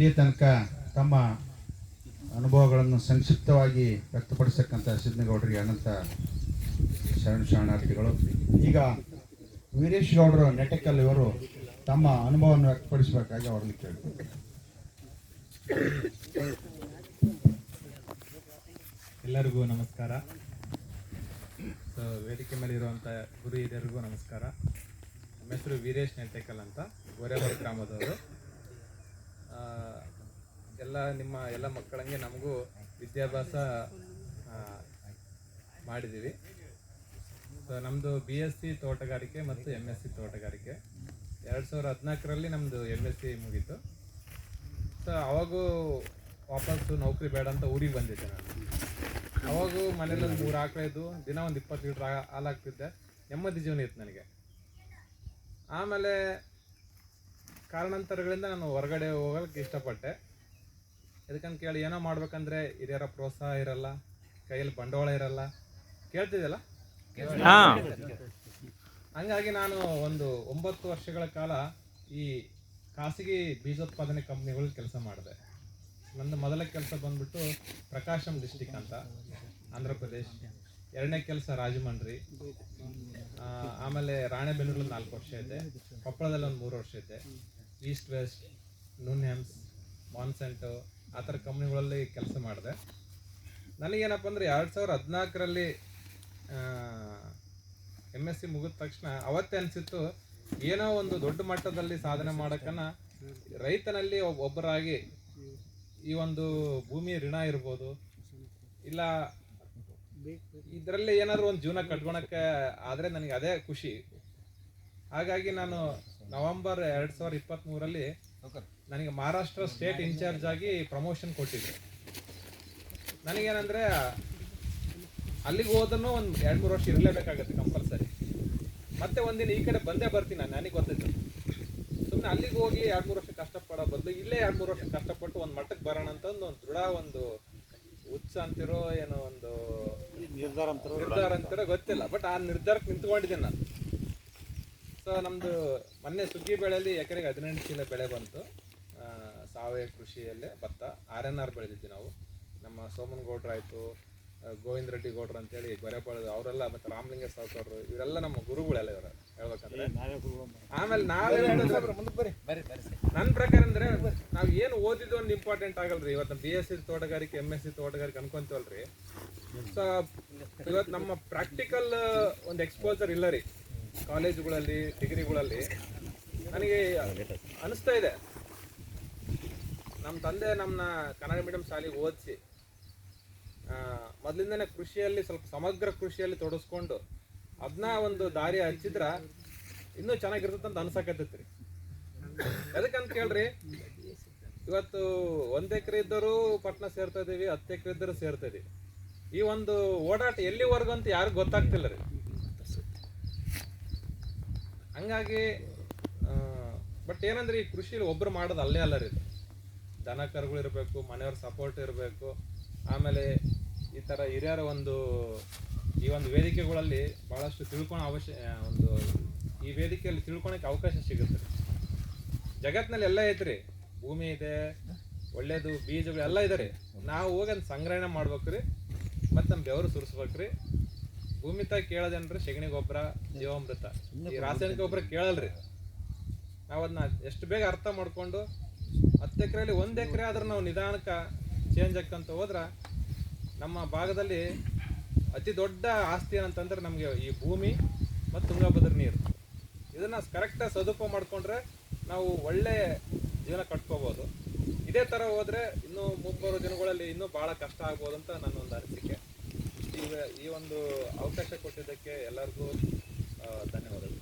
ಇಲ್ಲಿಯ ತನಕ ತಮ್ಮ ಅನುಭವಗಳನ್ನು ಸಂಕ್ಷಿಪ್ತವಾಗಿ ವ್ಯಕ್ತಪಡಿಸಕ್ಕಂಥ ಸಿದ್ದನಗೌಡರಿಗೆ ಅನಂತ ಶರಣ ಶರಣಾರ್ಥಿಗಳು. ಈಗ ವೀರೇಶ್ ಗೌಡರು ನೆಟಕಲ್ ಇವರು ತಮ್ಮ ಅನುಭವವನ್ನು ವ್ಯಕ್ತಪಡಿಸಬೇಕಾಗಿ ಅವ್ರನ್ನ ಕೇಳ್ತಾರೆ ಎಲ್ಲರಿಗೂ ನಮಸ್ಕಾರ. ವೇದಿಕೆ ಮೇಲೆ ಇರುವಂಥ ಗುರು ಹಿರಿಯರಿಗೂ ನಮಸ್ಕಾರ. ನಮ್ಮ ಹೆಸರು ವೀರೇಶ್ ನೆಟ್ಟೆಕಲ್ ಅಂತ ಗೊರೆಬಾಳ ಗ್ರಾಮದವರು. ಎಲ್ಲ ನಿಮ್ಮ ಎಲ್ಲ ಮಕ್ಕಳಂಗೆ ನಮಗೂ ವಿದ್ಯಾಭ್ಯಾಸ ಮಾಡಿದ್ದೀವಿ. ಸೊ ನಮ್ಮದು ಬಿ ಎಸ್ ಸಿ ತೋಟಗಾರಿಕೆ ಮತ್ತು ಎಂ ಎಸ್ ಸಿ ತೋಟಗಾರಿಕೆ. ಎರಡು ಸಾವಿರದ ಹದಿನಾಲ್ಕರಲ್ಲಿ ನಮ್ಮದು ಎಂ ಎಸ್ ಸಿ ಮುಗೀತು. ಸೊ ಅವಾಗೂ ವಾಪಸ್ಸು ನೌಕರಿ ಬೇಡ ಅಂತ ಊರಿಗೆ ಬಂದಿದ್ದೆ ನಾನು. ಅವಾಗೂ ಮನೇಲಿ ಒಂದು ಮೂರು ಆಕಳ ಇದ್ದು, ದಿನ ಒಂದು ಇಪ್ಪತ್ತು ಲೀಟ್ರ್ ಹಾಲು ಹಾಕ್ತಿದ್ದೆ. ನೆಮ್ಮದಿ ಜೀವನ ಇತ್ತು ನನಗೆ. ಆಮೇಲೆ ಕಾರಣಾಂತರಗಳಿಂದ ನಾನು ಹೊರಗಡೆ ಹೋಗೋಕ್ಕೆ ಇಷ್ಟಪಟ್ಟೆ. ಇದಕ್ಕಂತ ಕೇಳಿ ಏನೋ ಮಾಡ್ಬೇಕಂದ್ರೆ ಹಿರಿಯರ ಪ್ರೋತ್ಸಾಹ ಇರಲ್ಲ ಕೈಯಲ್ಲಿ ಬಂಡವಾಳ ಇರಲ್ಲ. ಕೇಳ್ತಿದ್ದಲ್ಲ ಹಂಗಾಗಿ ನಾನು ಒಂದು ಒಂಬತ್ತು ವರ್ಷಗಳ ಕಾಲ ಈ ಖಾಸಗಿ ಬೀಜೋತ್ಪಾದನೆ ಕಂಪ್ನಿಗಳಲ್ಲಿ ಕೆಲಸ ಮಾಡಿದೆ. ನಂದು ಮೊದಲ ಕೆಲಸ ಬಂದ್ಬಿಟ್ಟು ಪ್ರಕಾಶಂ ಡಿಸ್ಟಿಕ್ ಅಂತ ಆಂಧ್ರ ಪ್ರದೇಶ್. ಎರಡನೇ ಕೆಲಸ ರಾಜಮಂಡ್ರಿ. ಆಮೇಲೆ ರಾಣೆಬೆನ್ನೂರಲ್ಲಿ ನಾಲ್ಕು ವರ್ಷ ಇದೆ ಕೊಪ್ಪಳದಲ್ಲಿ ಒಂದು ಮೂರು ವರ್ಷ ಇದೆ ಈಸ್ಟ್, ವೆಸ್ಟ್, ನೂನ್ ಹೆಮ್ಸ್ ಮಾನ್ಸೆಂಟು, ಆ ಥರ ಕಂಪ್ನಿಗಳಲ್ಲಿ ಕೆಲಸ ಮಾಡಿದೆ. ನನಗೇನಪ್ಪ ಅಂದರೆ ಎರಡು ಸಾವಿರದ ಹದಿನಾಲ್ಕರಲ್ಲಿ ಎಂ ಎಸ್ ಸಿ ಮುಗಿದ ತಕ್ಷಣ ಅವತ್ತೇ ಅನಿಸಿತ್ತು, ಏನೋ ಒಂದು ದೊಡ್ಡ ಮಟ್ಟದಲ್ಲಿ ಸಾಧನೆ ಮಾಡೋಕ್ಕನ ರೈತನಲ್ಲಿ ಒಬ್- ಒಬ್ಬರಾಗಿ ಈ ಒಂದು ಭೂಮಿ ಋಣ ಇರ್ಬೋದು. ಇಲ್ಲ ಇದರಲ್ಲಿ ಏನಾದ್ರು ಒಂದು ಜೀವನ ಕಟ್ಕೊಳಕ್ಕೆ ಆದರೆ ನನಗೆ ಅದೇ ಖುಷಿ. ಹಾಗಾಗಿ ನಾನು ನವೆಂಬರ್ ಎರಡು ಸಾವಿರದ ಇಪ್ಪತ್ತ್ಮೂರಲ್ಲಿ ನನಗೆ ಮಹಾರಾಷ್ಟ್ರ ಸ್ಟೇಟ್ ಇನ್ಚಾರ್ಜ್ ಆಗಿ ಪ್ರಮೋಷನ್ ಕೊಟ್ಟಿದ್ರು. ನನಗೇನಂದ್ರೆ ಅಲ್ಲಿಗೆ ಹೋದನು ಒಂದು ಎರಡು ಮೂರು ವರ್ಷ ಇರಲೇಬೇಕಾಗತ್ತೆ ಕಂಪಲ್ಸರಿ. ಮತ್ತೆ ಒಂದಿನ ಈ ಕಡೆ ಬಂದೇ ಬರ್ತೀನಿ ನಾನು, ನನಗೆ ಗೊತ್ತಿತ್ತು ಸುಮ್ಮನೆ ಅಲ್ಲಿಗೆ ಹೋಗಿ ಎರಡು ಮೂರು ವರ್ಷ ಕಷ್ಟಪಡೋ ಬದಲು ಇಲ್ಲೇ ಎರಡು ಮೂರು ವರ್ಷ ಕಷ್ಟಪಟ್ಟು ಒಂದು ಮಟ್ಟಕ್ಕೆ ಬರೋಣ ಅಂತ ಒಂದು ದೃಢ ಒಂದು ಉತ್ಸ ಅಂತಿರೋ ಏನೋ ಒಂದು ನಿರ್ಧಾರ ಅಂತಿರೋ ಗೊತ್ತಿಲ್ಲ ಬಟ್ ಆ ನಿರ್ಧಾರಕ್ಕೆ ನಿಂತ್ಕೊಂಡಿದ್ದೀನಿ ನಾನು. ಸೊ ನಮ್ಮದು ಮೊನ್ನೆ ಸುಗ್ಗಿ ಬೆಳೆಯಲ್ಲಿ ಎಕರೆಗೆ ಹದಿನೆಂಟು ಚೀಲ ಬೆಳೆ ಬಂತು. ಸಾವಯವ ಕೃಷಿಯಲ್ಲೇ ಭತ್ತ ಆರ್ ಎನ್ ಆರ್ ಬೆಳೆದಿದ್ವಿ ನಾವು. ನಮ್ಮ ಸೋಮನ್ ಗೌಡ್ರು ಆಯಿತು ಗೋವಿಂದ ರೆಡ್ಡಿ ಗೌಡ್ರು ಅಂತೇಳಿ ಗೊರೆಪಾಳ್ದ ಅವರೆಲ್ಲ ಮತ್ತು ರಾಮಲಿಂಗ ಸಾವ್ಕರ್ರು ಇವರೆಲ್ಲ ನಮ್ಮ ಗುರುಗಳೆಲ್ಲ ಇವರು. ಆಮೇಲೆ ನಾವೇ ನನ್ನ ಪ್ರಕಾರ ಅಂದ್ರೆ ನಾವ್ ಏನು ಓದಿದ್ದು ಒಂದು ಇಂಪಾರ್ಟೆಂಟ್ ಆಗಲ್ರಿ. ಇವತ್ತು ಬಿ ಎಸ್ ಸಿ ತೋಟಗಾರಿಕೆ ಎಂ ಎಸ್ ಸಿ ತೋಟಗಾರಿಕೆ ಅನ್ಕೊಂತೀವಲ್ರಿ. ಸೊ ಇವತ್ತು ನಮ್ಮ ಪ್ರಾಕ್ಟಿಕಲ್ ಒಂದು ಎಕ್ಸ್ಪೋಜರ್ ಇಲ್ಲ ರೀ. ಕಾಲೇಜುಗಳಲ್ಲಿ ಡಿಗ್ರಿಗಳಲ್ಲಿ. ನನಗೆ ಅನಿಸ್ತಾ ಇದೆ. ನಮ್ಮ ತಂದೆ ನಮ್ಮನ್ನ ಕನ್ನಡ ಮೀಡಿಯಂ ಶಾಲೆಗೆ ಓದಿಸಿ ಮೊದಲಿಂದನೇ ಕೃಷಿಯಲ್ಲಿ ಸ್ವಲ್ಪ ಸಮಗ್ರ ಕೃಷಿಯಲ್ಲಿ ತೊಡಸ್ಕೊಂಡು ಅದನ್ನ ಒಂದು ದಾರಿ ಹಚ್ಚಿದ್ರ ಇನ್ನೂ ಚೆನ್ನಾಗಿರ್ತದೆ ಅಂತ ಅನ್ಸಕತ್ತೈತ್ರಿ. ಎದಕ್ಕಂತ ಕೇಳ್ರಿ, ಇವತ್ತು ಒಂದ್ ಎಕರೆ ಇದ್ದರು ಪಟ್ನ ಸೇರ್ತಾ ಇದೀವಿ, ಹತ್ತು ಎಕರೆ ಇದ್ದರು ಸೇರ್ತಾ ಇದೀವಿ. ಈ ಒಂದು ಓಡಾಟ ಎಲ್ಲಿವರೆಗೂ ಅಂತ ಯಾರಿಗೂ ಗೊತ್ತಾಗ್ತಿಲ್ಲ ರೀ. ಹಂಗಾಗಿ ಬಟ್ ಏನಂದ್ರೆ ಈ ಕೃಷಿಲಿ ಒಬ್ರು ಮಾಡೋದು ಅಲ್ಲೇ ಅಲ್ಲ ರೀ. ದನ ಕರುಗಳು ಇರಬೇಕು, ಮನೆಯವ್ರ ಸಪೋರ್ಟ್ ಇರಬೇಕು. ಆಮೇಲೆ ಈ ಥರ ಹಿರಿಯರ ಒಂದು ಈ ಒಂದು ವೇದಿಕೆಗಳಲ್ಲಿ ಭಾಳಷ್ಟು ತಿಳ್ಕೊಳೋ ಅವಶ್ಯ ಒಂದು ಈ ವೇದಿಕೆಯಲ್ಲಿ ತಿಳ್ಕೊಳಕ್ಕೆ ಅವಕಾಶ ಸಿಗುತ್ತೆ. ಜಗತ್ನಲ್ಲಿ ಎಲ್ಲ ಐತ್ರಿ ಭೂಮಿ ಇದೆ, ಒಳ್ಳೇದು, ಬೀಜಗಳು ಎಲ್ಲ ಇದೆ ನಾವು ಹೋಗಿ ಅದನ್ನ ಸಂಗ್ರಹಣೆ ಮಾಡ್ಬೇಕ್ರಿ, ಮತ್ತು ನಮ್ಮ ಬೆವರು ಸುರಿಸ್ಬೇಕ್ರಿ. ಭೂಮಿ ತಾಯಿ ಕೇಳೋದೇನ್ರಿ, ಸೆಗಣಿ ಗೊಬ್ಬರ, ಜೀವಾಮೃತ. ಈ ರಾಸಾಯನಿಕ ಗೊಬ್ಬರ ಕೇಳಲ್ರಿ. ನಾವು ಅದನ್ನ ಎಷ್ಟು ಬೇಗ ಅರ್ಥ ಮಾಡ್ಕೊಂಡು, ಹತ್ತು ಎಕರೆಯಲ್ಲಿ ಒಂದು ಎಕರೆ ಆದ್ರೆ ನಾವು ನಿಧಾನಕ್ಕೆ ಚೇಂಜ್ ಆಗ್ತಂತ ಹೋದ್ರೆ, ನಮ್ಮ ಭಾಗದಲ್ಲಿ ಅತಿ ದೊಡ್ಡ ಆಸ್ತಿ ಏನಂತಂದ್ರೆ ನಮಗೆ ಈ ಭೂಮಿ ಮತ್ತು ತುಂಗಭದ್ರ ನೀರು. ಇದನ್ನ ಕರೆಕ್ಟಾಗಿ ಸದುಪಯೋಗ ಮಾಡ್ಕೊಂಡ್ರೆ ನಾವು ಒಳ್ಳೆ ಜೀವನ ಕಟ್ಕೋಬೋದು. ಇದೇ ಥರ ಹೋದ್ರೆ ಇನ್ನೂ ಮುಂಬರುವ ದಿನಗಳಲ್ಲಿ ಇನ್ನೂ ಭಾಳ ಕಷ್ಟ ಆಗ್ಬೋದು ಅಂತ ನನ್ನ ಒಂದು ಅನಿಸಿಕೆ. ಈಗ ಈ ಒಂದು ಅವಕಾಶ ಕೊಟ್ಟಿದ್ದಕ್ಕೆ ಎಲ್ಲರಿಗೂ ಧನ್ಯವಾದಗಳು.